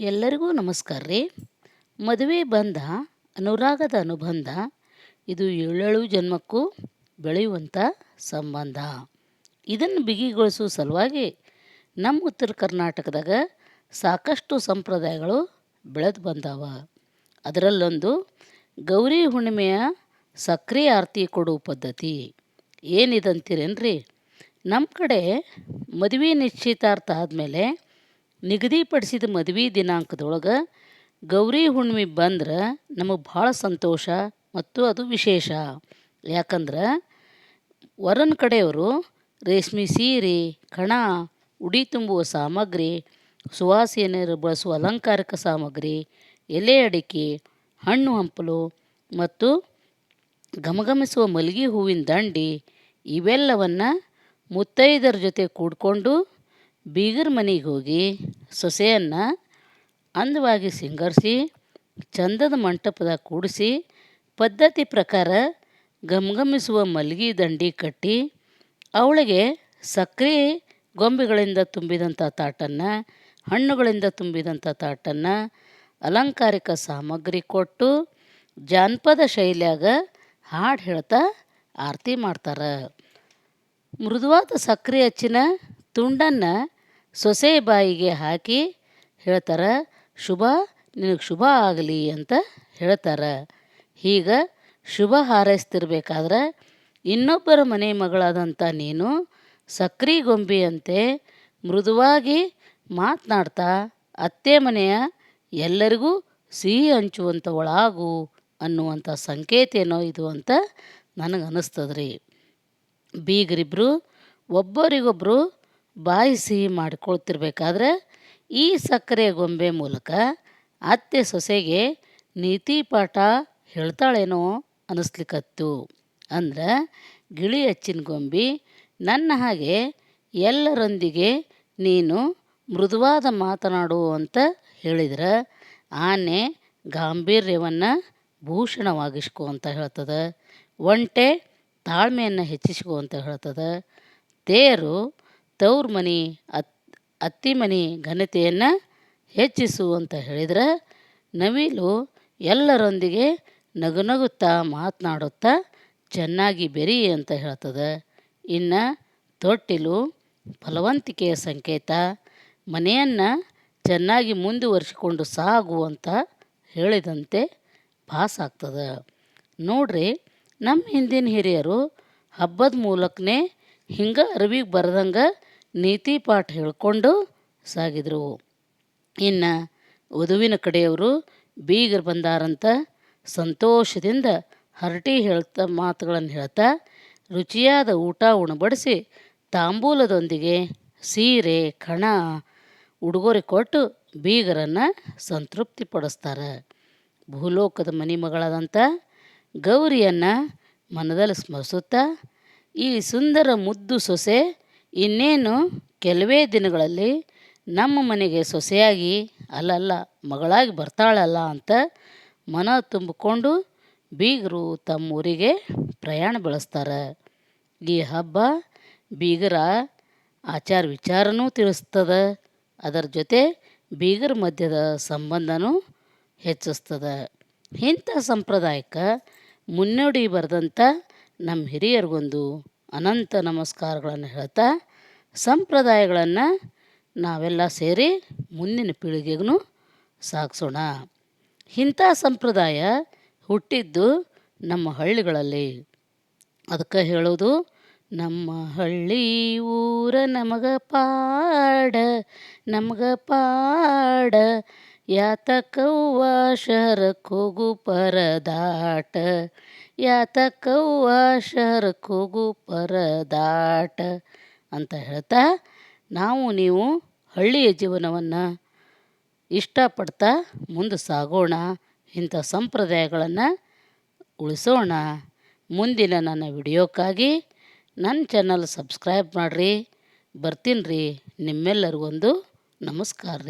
ಎಲ್ಲರಿಗೂ ನಮಸ್ಕಾರ ರೀ. ಮದುವೆ ಬಂಧ ಅನುರಾಗದ ಅನುಬಂಧ, ಇದು ಏಳೇಳು ಜನ್ಮಕ್ಕೂ ಬೆಳೆಯುವಂಥ ಸಂಬಂಧ. ಇದನ್ನು ಬಿಗಿಗೊಳಿಸುವ ಸಲುವಾಗಿ ನಮ್ಮ ಉತ್ತರ ಕರ್ನಾಟಕದಾಗ ಸಾಕಷ್ಟು ಸಂಪ್ರದಾಯಗಳು ಬೆಳೆದು ಬಂದಾವ. ಅದರಲ್ಲೊಂದು ಗೌರಿ ಹುಣ್ಣಿಮೆಯ ಸಕ್ರೆ ಆರತಿ ಕೊಡುವ ಪದ್ಧತಿ. ಏನಿದಂತೀರೇನು ರೀ ನಮ್ಮ ಕಡೆ ಮದುವೆ ನಿಶ್ಚಿತಾರ್ಥ ಆದಮೇಲೆ ನಿಗದಿಪಡಿಸಿದ ಮದುವೆ ದಿನಾಂಕದೊಳಗೆ ಗೌರಿ ಹುಣ್ಣಿಮೆ ಬಂದ್ರೆ ನಮಗೆ ಭಾಳ ಸಂತೋಷ ಮತ್ತು ಅದು ವಿಶೇಷ. ಯಾಕಂದ್ರೆ ವರನ ಕಡೆಯವರು ರೇಷ್ಮೆ ಸೀರೆ, ಕಣ, ಉಡಿ ತುಂಬುವ ಸಾಮಗ್ರಿ ಸುವಾಸನೆಯರು ಬಳಸುವ ಅಲಂಕಾರಿಕ ಸಾಮಗ್ರಿ, ಎಲೆ ಅಡಿಕೆ, ಹಣ್ಣು ಹಂಪಲು ಮತ್ತು ಘಮಘಮಿಸುವ ಮಲ್ಲಿಗೆ ಹೂವಿನ ದಂಡಿ ಇವೆಲ್ಲವನ್ನು ಮುತ್ತೈದರ ಜೊತೆ ಕೂಡಿಕೊಂಡು ಬೀಗರ ಮನೆಗೆ ಹೋಗಿ ಸೊಸೆಯನ್ನು ಅಂದವಾಗಿ ಸಿಂಗರಿಸಿ, ಚಂದದ ಮಂಟಪದಾಗ ಕೂಡಿಸಿ, ಪದ್ಧತಿ ಪ್ರಕಾರ ಗಮಗಮಿಸುವ ಮಲ್ಗಿ ದಂಡಿ ಕಟ್ಟಿ, ಅವಳಿಗೆ ಸಕ್ಕರೆ ಗೊಂಬೆಗಳಿಂದ ತುಂಬಿದಂಥ ತಾಟನ್ನು, ಹಣ್ಣುಗಳಿಂದ ತುಂಬಿದಂಥ ತಾಟನ್ನು, ಅಲಂಕಾರಿಕ ಸಾಮಗ್ರಿ ಕೊಟ್ಟು ಜಾನಪದ ಶೈಲಿಯಾಗ ಹಾಡು ಹೇಳ್ತಾ ಆರತಿ ಮಾಡ್ತಾರೆ. ಮೃದುವಾದ ಸಕ್ಕರೆ ಹಚ್ಚಿನ ತುಂಡನ್ನು ಸೊಸೆ ಬಾಯಿಗೆ ಹಾಕಿ ಹೇಳ್ತಾರೆ, ಶುಭ, ನಿನಗೆ ಶುಭ ಆಗಲಿ ಅಂತ ಹೇಳ್ತಾರೆ. ಈಗ ಶುಭ ಹಾರೈಸ್ತಿರ್ಬೇಕಾದ್ರೆ ಇನ್ನೊಬ್ಬರ ಮನೆ ಮಗಳಾದಂಥ ನೀನು ಸಕ್ರಿ ಗೊಂಬೆಯಂತೆ ಮೃದುವಾಗಿ ಮಾತನಾಡ್ತಾ, ಅತ್ತೆ ಮನೆಯ ಎಲ್ಲರಿಗೂ ಸಿಹಿ ಹಂಚುವಂಥವಳಾಗು ಅನ್ನುವಂಥ ಸಂಕೇತ ಏನೋ ಇದು ಅಂತ ನನಗೆ ಅನ್ನಿಸ್ತದೆ ರೀ ಬೀಗರಿಬ್ಬರು ಒಬ್ಬರಿಗೊಬ್ಬರು ಬಾಯಿ ಸಿಹಿ ಮಾಡಿಕೊಳ್ತಿರ್ಬೇಕಾದ್ರೆ ಈ ಸಕ್ಕರೆ ಗೊಂಬೆ ಮೂಲಕ ಅತ್ತೆ ಸೊಸೆಗೆ ನೀತಿ ಪಾಠ ಹೇಳ್ತಾಳೇನೋ ಅನ್ನಿಸ್ಲಿಕ್ಕತ್ತು ಅಂದ್ರೆ ಗಿಳಿ ಅಚ್ಚಿನ ಗೊಂಬೆ ನನ್ನ ಹಾಗೆ ಎಲ್ಲರೊಂದಿಗೆ ನೀನು ಮೃದುವಾದ ಮಾತನಾಡು ಅಂತ ಹೇಳಿದ್ರೆ ಆನೆ ಗಾಂಭೀರ್ಯವನ್ನು ಭೂಷಣವಾಗಿಸ್ಕೊ ಅಂತ ಹೇಳ್ತದೆ. ಒಂಟೆ ತಾಳ್ಮೆಯನ್ನು ಹೆಚ್ಚಿಸ್ಕೊ ಅಂತ ಹೇಳ್ತದೆ. ತೇರು ತವ್ರ ಮನೆ, ಅತ್, ಅತ್ತಿ ಮನೆ ಘನತೆಯನ್ನು ಹೆಚ್ಚಿಸು ಅಂತ ಹೇಳಿದ್ರೆ ನವಿಲು ಎಲ್ಲರೊಂದಿಗೆ ನಗು ನಗುತ್ತಾ ಮಾತನಾಡುತ್ತಾ ಚೆನ್ನಾಗಿ ಬೆರಿ ಅಂತ ಹೇಳ್ತದೆ. ಇನ್ನು ತೊಟ್ಟಿಲು, ಫಲವಂತಿಕೆಯ ಸಂಕೇತ, ಮನೆಯನ್ನು ಚೆನ್ನಾಗಿ ಮುಂದುವರಿಸಿಕೊಂಡು ಸಾಗು ಅಂತ ಹೇಳಿದಂತೆ ಭಾಸಾಗ್ತದೆ ನೋಡ್ರಿ, ನಮ್ಮ ಹಿಂದಿನ ಹಿರಿಯರು ಹಬ್ಬದ ಮೂಲಕನೇ ಹಿಂಗೆ ಅರಿವಿಗೆ ಬರ್ದಂಗೆ ನೀತಿ ಪಾಠ ಹೇಳ್ಕೊಂಡು ಸಾಗಿದ್ರು. ಇನ್ನು ವಧುವಿನ ಕಡೆಯವರು ಬೀಗರು ಬಂದಾರಂತ ಸಂತೋಷದಿಂದ ಹರಟಿ ಹೇಳ್ತಾ ಮಾತುಗಳನ್ನು ಹೇಳ್ತಾ ರುಚಿಯಾದ ಊಟ ಉಣಬಡಿಸಿ ತಾಂಬೂಲದೊಂದಿಗೆ ಸೀರೆ, ಕಣ, ಉಡುಗೊರೆ ಕೊಟ್ಟು ಬೀಗರನ್ನು ಸಂತೃಪ್ತಿಪಡಿಸ್ತಾರೆ ಭೂಲೋಕದ ಮನಿ ಮಗಳಾದಂಥ ಗೌರಿಯನ್ನು ಮನದಲ್ಲಿ ಸ್ಮರಿಸುತ್ತಾ, ಈ ಸುಂದರ ಮುದ್ದು ಸೊಸೆ ಇನ್ನೇನು ಕೆಲವೇ ದಿನಗಳಲ್ಲಿ ನಮ್ಮ ಮನೆಗೆ ಸೊಸೆಯಾಗಿ, ಅಲ್ಲಲ್ಲ, ಮಗಳಾಗಿ ಬರ್ತಾಳಲ್ಲ ಅಂತ ಮನ ತುಂಬಿಕೊಂಡು ಬೀಗರು ತಮ್ಮೂರಿಗೆ ಪ್ರಯಾಣ ಬೆಳೆಸ್ತಾರೆ. ಈ ಹಬ್ಬ ಬೀಗರ ಆಚಾರ ವಿಚಾರನೂ ತಿಳಿಸ್ತದೆ. ಅದರ ಜೊತೆ ಬೀಗರ ಮಧ್ಯದ ಸಂಬಂಧನೂ ಹೆಚ್ಚಿಸ್ತದೆ. ಇಂಥ ಸಂಪ್ರದಾಯಕ್ಕೆ ಮುನ್ನುಡಿ ಬರೆದಂಥ ನಮ್ಮ ಹಿರಿಯರಿಗೊಂದು ಅನಂತ ನಮಸ್ಕಾರಗಳನ್ನು ಹೇಳ್ತಾ ಸಂಪ್ರದಾಯಗಳನ್ನು ನಾವೆಲ್ಲ ಸೇರಿ ಮುಂದಿನ ಪೀಳಿಗೆಗೂ ಸಾಗಿಸೋಣ. ಇಂಥ ಸಂಪ್ರದಾಯ ಹುಟ್ಟಿದ್ದು ನಮ್ಮ ಹಳ್ಳಿಗಳಲ್ಲಿ. ಅದಕ್ಕೆ ಹೇಳೋದು ನಮ್ಮ ಹಳ್ಳಿ ಊರ ನಮಗ ಪಾಡ ನಮಗ ಪಾಡ ಯಾತಕವ್ವ ಶಹರಕ್ಕೆ ಹೋಗು ಪರದಾಟ. ಯಾತಕವ್ವ ಶಹರ ಹೋಗು ಪರದಾಟ. ಅಂತ ಹೇಳ್ತಾ ನಾವು ನೀವು ಹಳ್ಳಿಯ ಜೀವನವನ್ನು ಇಷ್ಟಪಡ್ತಾ ಮುಂದೆ ಸಾಗೋಣ. ಇಂಥ ಸಂಪ್ರದಾಯಗಳನ್ನು ಉಳಿಸೋಣ. ಮುಂದಿನ ನನ್ನ ವಿಡಿಯೋಕ್ಕಾಗಿ ನನ್ನ ಚಾನಲ್ ಸಬ್ಸ್ಕ್ರೈಬ್ ಮಾಡಿರಿ. ಬರ್ತೀನಿ ರೀ. ನಿಮ್ಮೆಲ್ಲರಿಗೊಂದು ನಮಸ್ಕಾರ ರೀ.